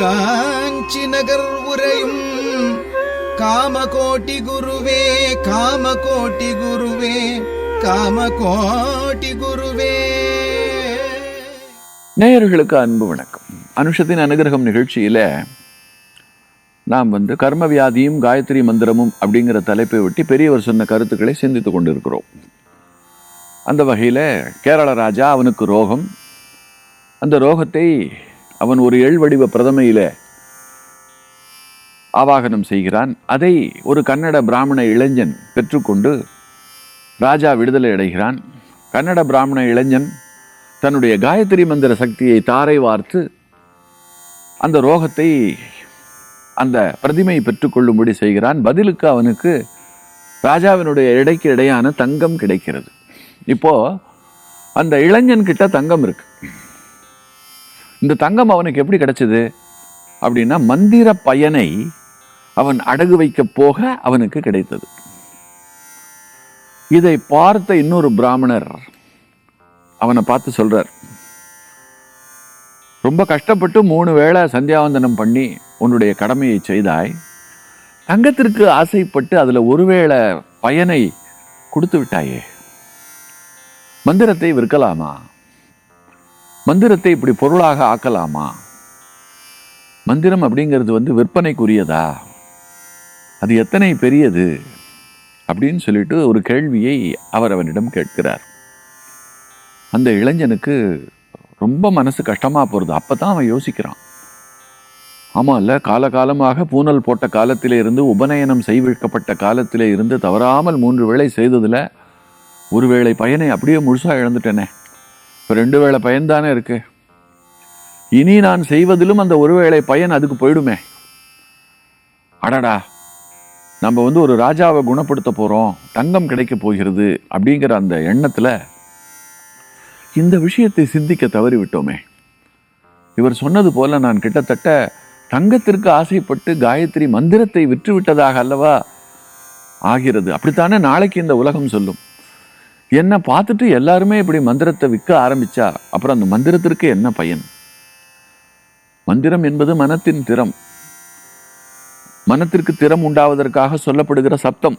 காஞ்சி நகர் உரையும் காமகோட்டி குருவே காமகோட்டி குருவே காமகோட்டி குருவே. நேயர்களுக்கு அன்பு வணக்கம். அனுஷத்தின் அனுகிரகம் நிகழ்ச்சியில நாம் வந்து கர்ம வியாதியும் காயத்ரி மந்திரமும் அப்படிங்கிற தலைப்பை ஒட்டி பெரியவர் சொன்ன கருத்துக்களை சிந்தித்து கொண்டிருக்கிறோம். அந்த வகையில் கேரள ராஜா அவனுக்கு ரோகம். அந்த ரோகத்தை அவன் ஒரு எள் வடிவ பிரதமையில ஆவாகனம் செய்கிறான். அதை ஒரு கன்னட பிராமண இளைஞன் பெற்றுக்கொண்டு ராஜா விடுதலை அடைகிறான். கன்னட பிராமண இளைஞன் தன்னுடைய காயத்ரி மந்திர சக்தியை தாரை வார்த்து அந்த ரோகத்தை அந்த பிரதிமை பெற்றுக்கொள்ளும்படி செய்கிறான். பதிலுக்கு அவனுக்கு ராஜாவினுடைய இடைக்கு இடையான தங்கம் கிடைக்கிறது. இப்போ அந்த இளைஞன் கிட்ட தங்கம் இருக்கு. இந்த தங்கம் அவனுக்கு எப்படி கிடைச்சது? அப்படின்னா மந்திர பயனை அவன் அடகு வைக்க போக அவனுக்கு கிடைத்தது. இதை பார்த்த இன்னொரு பிராமணர் அவனை பார்த்து சொல்றார் ரொம்ப கஷ்டப்பட்டு மூணு வேளை சந்தியாவந்தனம் பண்ணி உன்னுடைய கடமையை செய்தாய். தங்கத்திற்கு ஆசைப்பட்டு அதில் ஒருவேளை பயனை கொடுத்து விட்டாயே. மந்திரத்தை விற்கலாமா? மந்திரத்தை இப்படி பொருளாக ஆக்கலாமா? மந்திரம் அப்படிங்கிறது வந்து விற்பனைக்குரியதா? அது எத்தனை பெரியது? அப்படின்னு சொல்லிட்டு ஒரு கேள்வியை அவர் அவனிடம் கேட்கிறார். அந்த இளைஞனுக்கு ரொம்ப மனசு கஷ்டமாக போகிறது அப்போ தான் அவன் யோசிக்கிறான். ஆமாம் இல்லை காலகாலமாக பூனல் போட்ட காலத்திலே இருந்து உபநயனம் செய்விக்கப்பட்ட காலத்திலே இருந்து தவறாமல் மூன்று வேளை செய்ததில் ஒருவேளை பயனை அப்படியே முழுசாக இழந்துட்டேனே. இப்போ ரெண்டு வேளை பயன்தானே இருக்கு? இனி நான் செய்வதிலும் அந்த ஒரு வேளை பயன் அதுக்கு போயிடுமே. அடடா நம்ம வந்து ஒரு ராஜாவை குணப்படுத்த போகிறோம் தங்கம் கிடைக்க போகிறது அப்படிங்கிற அந்த எண்ணத்தில் இந்த விஷயத்தை சிந்திக்க தவறிவிட்டோமே. இவர் சொன்னது போல நான் கிட்டத்தட்ட தங்கத்திற்கு ஆசைப்பட்டு காயத்ரி மந்திரத்தை விற்று விட்டதாக அல்லவா ஆகிறது? அப்படித்தானே நாளைக்கு இந்த உலகம் சொல்லும். என்னை பார்த்துட்டு எல்லாருமே இப்படி மந்திரத்தை விற்க ஆரம்பிச்சா அப்புறம் அந்த மந்திரத்திற்கு என்ன பயன்? மந்திரம் என்பது மனத்தின் திறம். மனத்திற்கு திறம் உண்டாவதற்காக சொல்லப்படுகிற சப்தம்.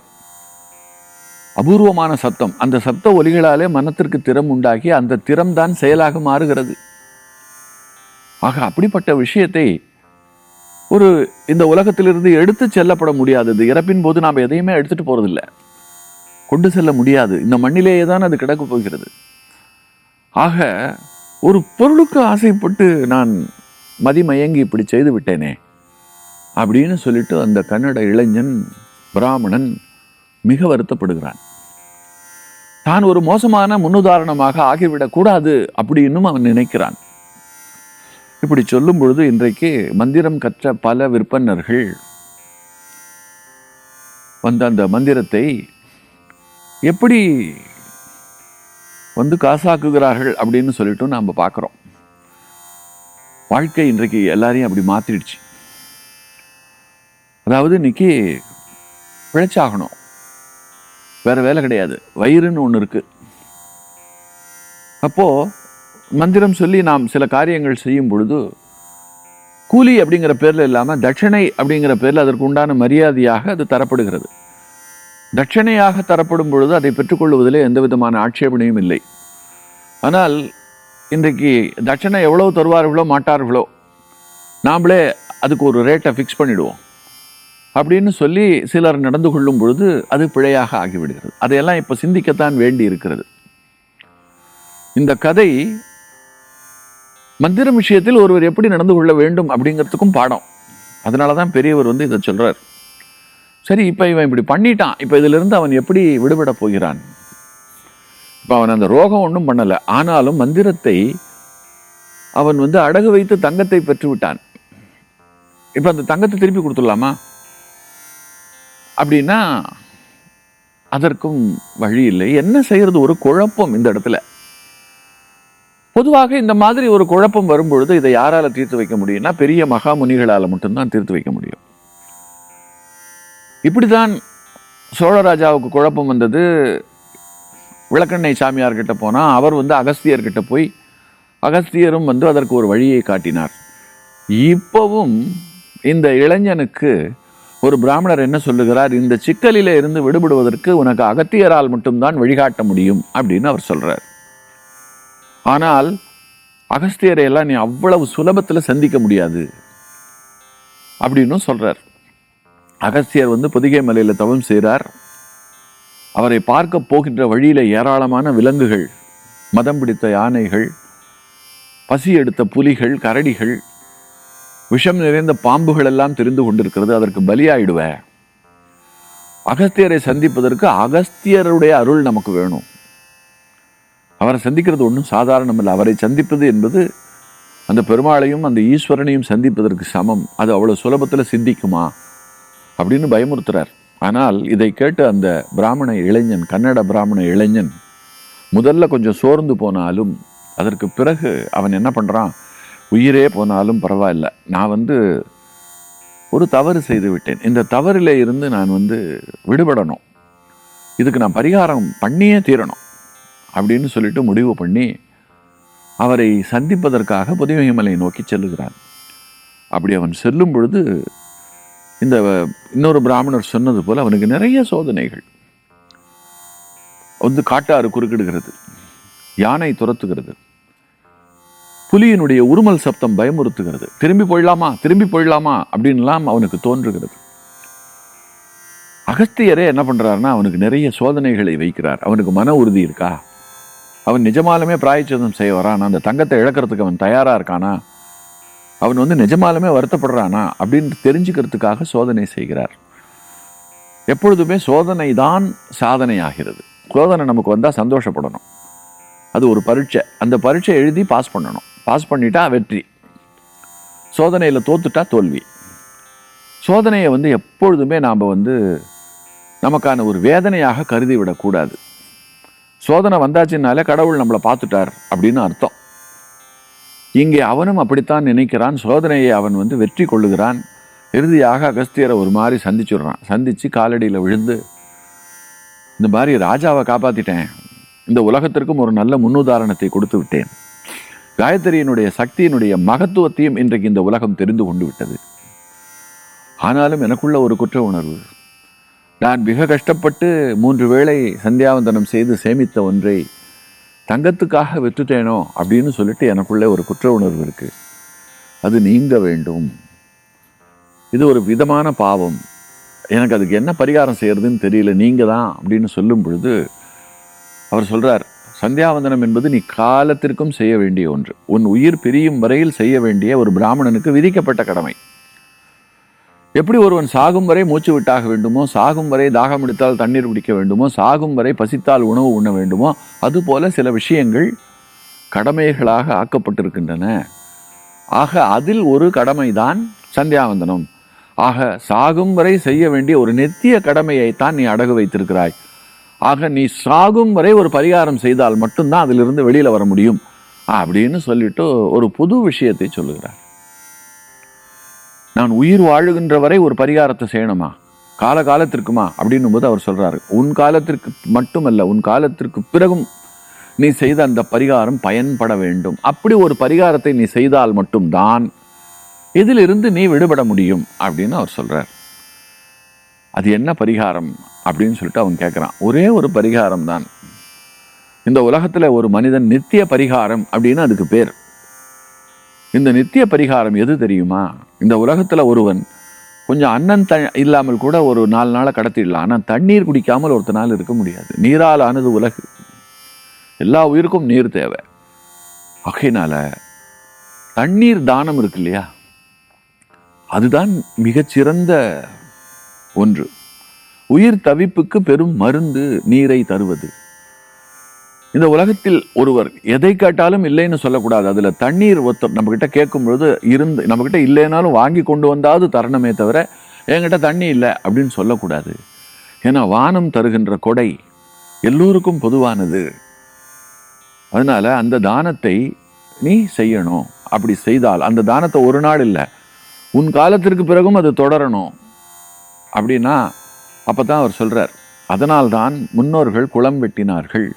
அபூர்வமான சப்தம். அந்த சப்த ஒலிகளாலே மனத்திற்கு திறம் உண்டாகி அந்த திறம் தான் செயலாக மாறுகிறது. ஆக அப்படிப்பட்ட விஷயத்தை ஒரு இந்த உலகத்திலிருந்து எடுத்து செல்லப்பட முடியாதது. இறப்பின் போது நாம் எதையுமே எடுத்துட்டு போகிறதில்லை கொண்டு செல்ல முடியாது. இந்த மண்ணிலேயே தான் அது கிடக்க போகிறது. ஆக ஒரு பொருளுக்கு ஆசைப்பட்டு நான் மதிமயங்கி இப்படி செய்து விட்டேனே அப்படின்னு சொல்லிட்டு அந்த கன்னட இளைஞன் பிராமணன் மிக வருத்தப்படுகிறான். தான் ஒரு மோசமான முன்னுதாரணமாக ஆகிவிடக்கூடாது அப்படின்னும் அவன் நினைக்கிறான். இப்படி சொல்லும் பொழுது இன்றைக்கு மந்திரம் கற்ற பல விற்பனர்கள் வந்த அந்த மந்திரத்தை எப்படி வந்து காசாக்குகிறார்கள் அப்படின்னு சொல்லிட்டு நாம் பார்க்குறோம். வாழ்க்கை இன்றைக்கு எல்லாரையும் அப்படி மாற்றிடுச்சு அதாவது இன்னைக்கு பிழைச்சாகணும். வேற வேலை கிடையாது. வயிறுன்னு ஒன்று இருக்கு. அப்போ மந்திரம் சொல்லி நாம் சில காரியங்கள் செய்யும் பொழுது கூலி அப்படிங்கிற பேர்ல இல்லாமல் தட்சணை அப்படிங்கிற பேர்ல அதற்கு உண்டான மரியாதையாக அது தரப்படுகிறது. தட்சணையாக தரப்படும் பொழுது அதை பெற்றுக்கொள்வதிலே எந்த விதமான ஆட்சேபனையும் இல்லை. ஆனால் இன்றைக்கு தட்சணை எவ்வளவு தருவார்களோ மாட்டார்களோ நாமளே அதுக்கு ஒரு ரேட்டை ஃபிக்ஸ் பண்ணிவிடுவோம் அப்படின்னு சொல்லி சிலர் நடந்து கொள்ளும் பொழுது அது பிழையாக ஆகிவிடுகிறது. அதையெல்லாம் இப்போ சிந்திக்கத்தான் வேண்டி இருக்கிறது. இந்த கதை மந்திரம் விஷயத்தில் ஒருவர் எப்படி நடந்து கொள்ள வேண்டும் அப்படிங்கிறதுக்கும் பாடம். அதனால தான் பெரியவர் வந்து இதை சொல்றார். சரி இப்போ இவன் இப்படி பண்ணிட்டான். இப்போ இதிலிருந்து அவன் எப்படி விடுபட போகிறான்? இப்போ அவன் அந்த ரோகம் ஒன்றும் பண்ணலை. ஆனாலும் மந்திரத்தை அவன் வந்து அடகு வைத்து தங்கத்தை பெற்று விட்டான் இப்போ அந்த தங்கத்தை திருப்பி கொடுத்துடலாமா? அப்படின்னா அதற்கும் வழி இல்லை. என்ன செய்யறது? ஒரு குழப்பம் இந்த இடத்துல. பொதுவாக இந்த மாதிரி ஒரு குழப்பம் வரும்பொழுது இதை யாரால தீர்த்து வைக்க முடியும்னா பெரிய மகாமுனிகளால மட்டும்தான் தீர்த்து வைக்க முடியும். இப்படிதான் சோழராஜாவுக்கு குழப்பம் வந்தது. விளக்கண்ணை சாமியார் கிட்ட அவர் வந்து அகஸ்தியர்கிட்ட போய் அகஸ்தியரும் வந்து அதற்கு ஒரு வழியை காட்டினார். இப்போவும் இந்த இளைஞனுக்கு ஒரு பிராமணர் என்ன சொல்லுகிறார்? இந்த சிக்கலில் இருந்து விடுபடுவதற்கு உனக்கு அகத்தியரால் மட்டும்தான் வழிகாட்ட முடியும் அப்படின்னு அவர் சொல்கிறார் ஆனால் அகஸ்தியரை எல்லாம் நீ அவ்வளவு சுலபத்தில் சந்திக்க முடியாது அப்படின்னும் சொல்கிறார் அகஸ்தியர் வந்து பொதிகை மலையில் தவம் செய்கிறார் அவரை பார்க்க போகின்ற வழியில ஏராளமான விலங்குகள் மதம் பிடித்த யானைகள் பசி எடுத்த புலிகள் கரடிகள் விஷம் நிறைந்த பாம்புகள் எல்லாம் தெரிந்து கொண்டிருக்கிறது. அதற்கு பலியாயிடுவ. அகஸ்தியரை சந்திப்பதற்கு அகஸ்தியருடைய அருள் நமக்கு வேணும். அவரை சந்திக்கிறது ஒன்றும் சாதாரணம் இல்லை அவரை சந்திப்பது என்பது அந்த பெருமாளையும் அந்த ஈஸ்வரனையும் சந்திப்பதற்கு சமம். அது அவ்வளோ சுலபத்தில் சிந்திக்குமா? அப்படின்னு பயமுறுத்துறார். ஆனால் இதை கேட்டு அந்த பிராமண இளைஞன் கன்னட பிராமண இளைஞன் முதல்ல கொஞ்சம் சோர்ந்து போனாலும் அதற்கு பிறகு அவன் என்ன பண்ணுறான் உயிரே போனாலும் பரவாயில்ல. நான் வந்து ஒரு தவறு செய்து விட்டேன். இந்த தவறிலே இருந்து நான் வந்து விடுபடணும். இதுக்கு நான் பரிகாரம் பண்ணியே தீரணும் அப்படின்னு சொல்லிட்டு முடிவு பண்ணி அவரை சந்திப்பதற்காக புதுவைமலை நோக்கி செல்லுகிறான். அப்படி அவன் செல்லும் பொழுது இந்த இன்னொரு பிராமணர் சொன்னது போல அவனுக்கு நிறைய சோதனைகள். வந்து காட்டாறு குறுக்கிடுகிறது. யானை துரத்துகிறது. புலியினுடைய உருமல் சப்தம் பயமுறுத்துகிறது. திரும்பி போயிடலாமா? திரும்பி போயிடலாமா? அப்படின்லாம் அவனுக்கு தோன்றுகிறது. அகஸ்தியரே என்ன பண்றாருன்னா அவனுக்கு நிறைய சோதனைகளை வைக்கிறார். அவனுக்கு மன உறுதி இருக்கா? அவன் நிஜமாலுமே பிராயச்சித்தம் செய்ய வரான் அந்த தங்கத்தை இழக்கிறதுக்கு அவன் தயாரா இருக்கானா? அவன் வந்து நிஜமாலுமே வருத்தப்படுறானா அப்படின்னு தெரிஞ்சுக்கிறதுக்காக சோதனை செய்கிறார். எப்பொழுதுமே சோதனை தான் சாதனை ஆகிறது சோதனை நமக்கு வந்தால் சந்தோஷப்படணும். அது ஒரு பரீட்சை. அந்த பரீட்சை எழுதி பாஸ் பண்ணணும். பாஸ் பண்ணிட்டா வெற்றி. சோதனையில் தோத்துட்டா தோல்வி. சோதனையை வந்து எப்பொழுதுமே நாம் வந்து நமக்கான ஒரு வேதனையாக கருதி விடக்கூடாது. சோதனை வந்தாச்சுனாலே கடவுள் நம்மளை பார்த்துட்டார் அப்படின்னு அர்த்தம். இங்கே அவனும் அப்படித்தான் நினைக்கிறான். சோதனையை அவன் வந்து வெற்றி கொள்ளுகிறான். இறுதியாக அகஸ்தியரை ஒரு மாதிரி சந்திச்சுடுறான். சந்திச்சு காலடியில் விழுந்து இந்த மாதிரி ராஜாவை காப்பாத்திட்டேன். இந்த உலகத்திற்கும் ஒரு நல்ல முன்னுதாரணத்தை கொடுத்து விட்டேன். காயத்ரியினுடைய சக்தியினுடைய மகத்துவத்தையும் இன்றைக்கு இந்த உலகம் தெரிந்து கொண்டு விட்டது. ஆனாலும் எனக்குள்ள ஒரு குற்ற உணர்வு. நான் மிக கஷ்டப்பட்டு மூன்று வேளை சந்தியாவந்தனம் செய்து சேமித்த ஒன்றை தங்கத்துக்காக விற்றுட்டேனோ அப்படின்னு சொல்லிட்டு எனக்குள்ளே ஒரு குற்ற உணர்வு இருக்கு. அது நீங்க வேண்டும். இது ஒரு விதமான பாவம். எனக்கு அதுக்கு என்ன பரிகாரம் செய்யறதுன்னு தெரியல. நீங்கள் தான் அப்படின்னு சொல்லும் பொழுது அவர் சொல்றார் சந்தியாவந்தனம் என்பது நீ காலத்திற்கும் செய்ய வேண்டிய ஒன்று. உன் உயிர் பிரியும் வரையில் செய்ய வேண்டிய ஒரு பிராமணனுக்கு விதிக்கப்பட்ட கடமை. எப்படி ஒருவன் சாகும் வரை மூச்சு விட்டாக வேண்டுமோ சாகும் வரை தாகம் எடுத்தால் தண்ணீர் பிடிக்க வேண்டுமோ சாகும் வரை பசித்தால் உணவு உண்ண வேண்டுமோ அதுபோல சில விஷயங்கள் கடமைகளாக ஆக்கப்பட்டிருக்கின்றன. ஆக அதில் ஒரு கடமைதான் சந்தியாவந்தனம். ஆக சாகும் வரை செய்ய வேண்டிய ஒரு நித்திய கடமையைத்தான் நீ அடகு வைத்திருக்கிறாய். ஆக நீ சாகும் வரை ஒரு பரிகாரம் செய்தால் மட்டும்தான் அதிலிருந்து வெளியில வர முடியும். அப்படின்னு சொல்லிட்டு ஒரு புது விஷயத்தை சொல்லுகிறார். நான் உயிர் வாழுகின்ற வரை ஒரு பரிகாரத்தை செய்யணுமா? கால காலத்திற்குமா அப்படின்னும் போது அவர் சொல்றாரு. உன் காலத்திற்கு மட்டுமல்ல உன் காலத்திற்கு பிறகும் நீ செய்த அந்த பரிகாரம் பயன்பட வேண்டும். அப்படி ஒரு பரிகாரத்தை நீ செய்தால் மட்டும்தான் இதிலிருந்து நீ விடுபட முடியும் அப்படின்னு அவர் சொல்கிறார் அது என்ன பரிகாரம் அப்படின்னு சொல்லிட்டு அவன் கேட்குறான் ஒரே ஒரு பரிகாரம் தான். இந்த உலகத்துல ஒரு மனிதன் நித்திய பரிகாரம் அப்படின்னு அதுக்கு பேர். இந்த நித்திய பரிகாரம் எது தெரியுமா? இந்த உலகத்துல ஒருவன் கொஞ்சம் அன்னம் த இல்லாமல் கூட ஒரு நாலு நாளை கடத்திடலாம். ஆனால் தண்ணீர் குடிக்காமல் ஒருத்த நாள் இருக்க முடியாது. நீரால் ஆனது உலகு. எல்லா உயிருக்கும் நீர் தேவை. ஆகையினால தண்ணீர் தானம் இருக்கு இல்லையா? அதுதான் மிகச்சிறந்த ஒன்று. உயிர் தவிப்புக்கு பெரும் மருந்து நீரை தருவது. இந்த உலகத்தில் ஒருவர் எதை கேட்டாலும் இல்லைன்னு சொல்லக்கூடாது. அதுல தண்ணீர் ஒருத்தர் நம்ம கிட்ட இருந்து நம்ம கிட்ட இல்லைனாலும் வாங்கி கொண்டு வந்தாவது தரணுமே தவிர என்கிட்ட தண்ணி இல்லை அப்படின்னு சொல்லக்கூடாது. ஏன்னா வானம் தருகின்ற கொடை எல்லோருக்கும் பொதுவானது. அதனால அந்த தானத்தை நீ செய்யணும். அப்படி செய்தால் அந்த தானத்தை ஒரு நாள் இல்லை உன் காலத்திற்கு பிறகும் அது தொடரணும். அப்படின்னா அப்பதான் அவர் சொல்றார் அதனால்தான் முன்னோர்கள் குளம் வெட்டினார்கள்.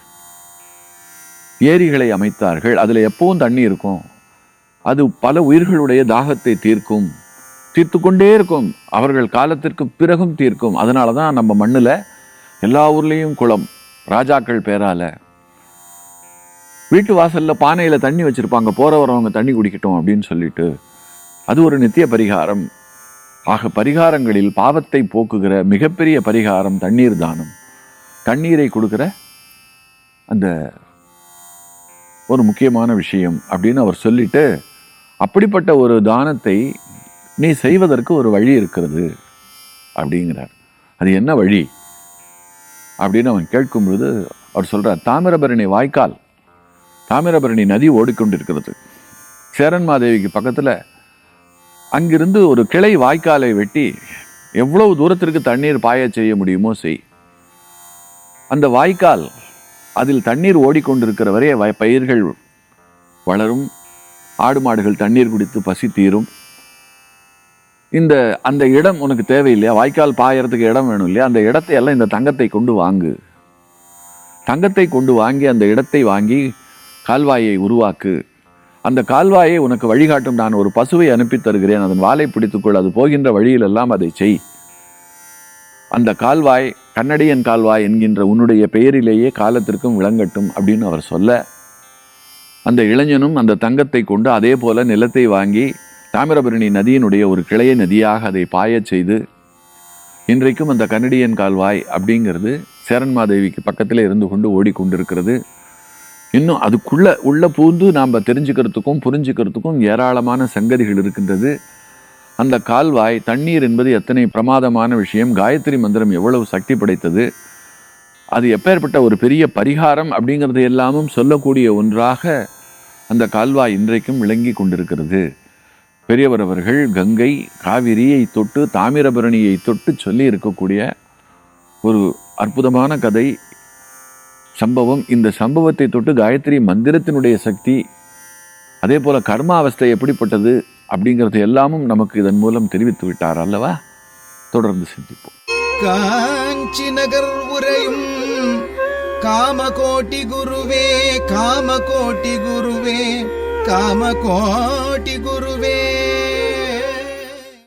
ஏரிகளை அமைத்தார்கள். அதில் எப்பவும் தண்ணி இருக்கும். அது பல உயிர்களுடைய தாகத்தை தீர்க்கும். தீர்த்து கொண்டே இருக்கும். அவர்கள் காலத்திற்கு பிறகும் தீர்க்கும். அதனால தான் நம்ம மண்ணில் எல்லா ஊர்லேயும் குளம் ராஜாக்கள் பேரால. வீட்டு வாசல்ல பானையில தண்ணி வச்சிருப்பாங்க. போற வரவங்க தண்ணி குடிக்கட்டும் அப்படின்னு சொல்லிட்டு. அது ஒரு நித்திய பரிகாரம். ஆக பரிகாரங்களில் பாவத்தை போக்குகிற மிகப்பெரிய பரிகாரம் தண்ணீர் தானம். தண்ணீரை கொடுக்கிற அந்த ஒரு முக்கியமான விஷயம் அப்படின்னு அவர் சொல்லிட்டு அப்படிப்பட்ட ஒரு தானத்தை நீ செய்வதற்கு ஒரு வழி இருக்கிறது அப்படிங்கிறார். அது என்ன வழி? அப்படின்னு அவன் கேட்கும்பொழுது அவர் சொல்கிறார் தாமிரபரணி வாய்க்கால். தாமிரபரணி நதி ஓடிக்கொண்டிருக்கிறது. சேரன்மாதேவிக்கு பக்கத்துல அங்கிருந்து ஒரு கிளை வாய்க்காலை வெட்டி எவ்வளவு தூரத்திற்கு தண்ணீர் பாய செய்ய முடியுமோ செய். அந்த வாய்க்கால் அதில் தண்ணீர் ஓடிக்கொண்டிருக்கிற வரை வய- பயிர்கள் வளரும் ஆடு மாடுகள் தண்ணீர் குடித்து பசி தீரும். இந்த அந்த இடம் உனக்கு தேவையில்லையா? வாய்க்கால் பாயறதுக்கு இடம் வேணும் இல்லையா? அந்த இடத்தை எல்லாம் இந்த தங்கத்தை கொண்டு வாங்கு. தங்கத்தை கொண்டு வாங்கி அந்த இடத்தை வாங்கி கால்வாயை உருவாக்கு. அந்த கால்வாயை உனக்கு வழிகாட்டும். நான் ஒரு பசுவை அனுப்பி தருகிறேன். அதன் வாலை பிடித்துக்கொள். அது போகின்ற வழியிலெல்லாம் அதை செய். அந்த கால்வாய் கண்ணடியன் கால்வாய் என்கின்ற உன்னுடைய பெயரிலேயே காலத்திற்கும் விளங்கட்டும் அப்படின்னு அவர் சொல்ல அந்த இளைஞனும் அந்த தங்கத்தை கொண்டு அதே போல நிலத்தை வாங்கி தாமிரபரணி நதியினுடைய ஒரு கிளைய நதியாக அதை பாயச் செய்து இன்றைக்கும் அந்த கன்னடியன் கால்வாய் அப்படிங்கிறது சேரன்மாதேவிக்கு பக்கத்தில் இருந்து கொண்டு ஓடிக்கொண்டிருக்கிறது. இன்னும் அதுக்குள்ளே உள்ள பூந்து நாம் தெரிஞ்சுக்கிறதுக்கும் புரிஞ்சுக்கிறதுக்கும் ஏராளமான சங்கதிகள் இருக்கின்றது. அந்த கால்வாய் தண்ணீர் என்பது எத்தனை பிரமாதமான விஷயம் காயத்ரி மந்திரம் எவ்வளவு சக்தி படைத்தது அது எப்பேற்பட்ட ஒரு பெரிய பரிகாரம் அப்படிங்கிறது எல்லாமும் சொல்லக்கூடிய ஒன்றாக அந்த கால்வாய் இன்றைக்கும் விளங்கி கொண்டிருக்கிறது. பெரியவர் அவர்கள் கங்கை காவிரியை தொட்டு தாமிரபரணியை தொட்டு சொல்லி இருக்கக்கூடிய ஒரு அற்புதமான கதை. சம்பவம் இந்த சம்பவத்தை தொட்டு காயத்ரி மந்திரத்தினுடைய சக்தி அதே போல் கர்மாவஸ்தை எப்படிப்பட்டது அப்படிங்கிறது எல்லாமும் நமக்கு இதன் மூலம் தெரிவித்து விட்டார் அல்லவா? தொடர்ந்து சிந்திப்போம். காஞ்சி நகர் உரையும் காமகோட்டி குருவே காமகோட்டி குருவே காமகோட்டி குருவே.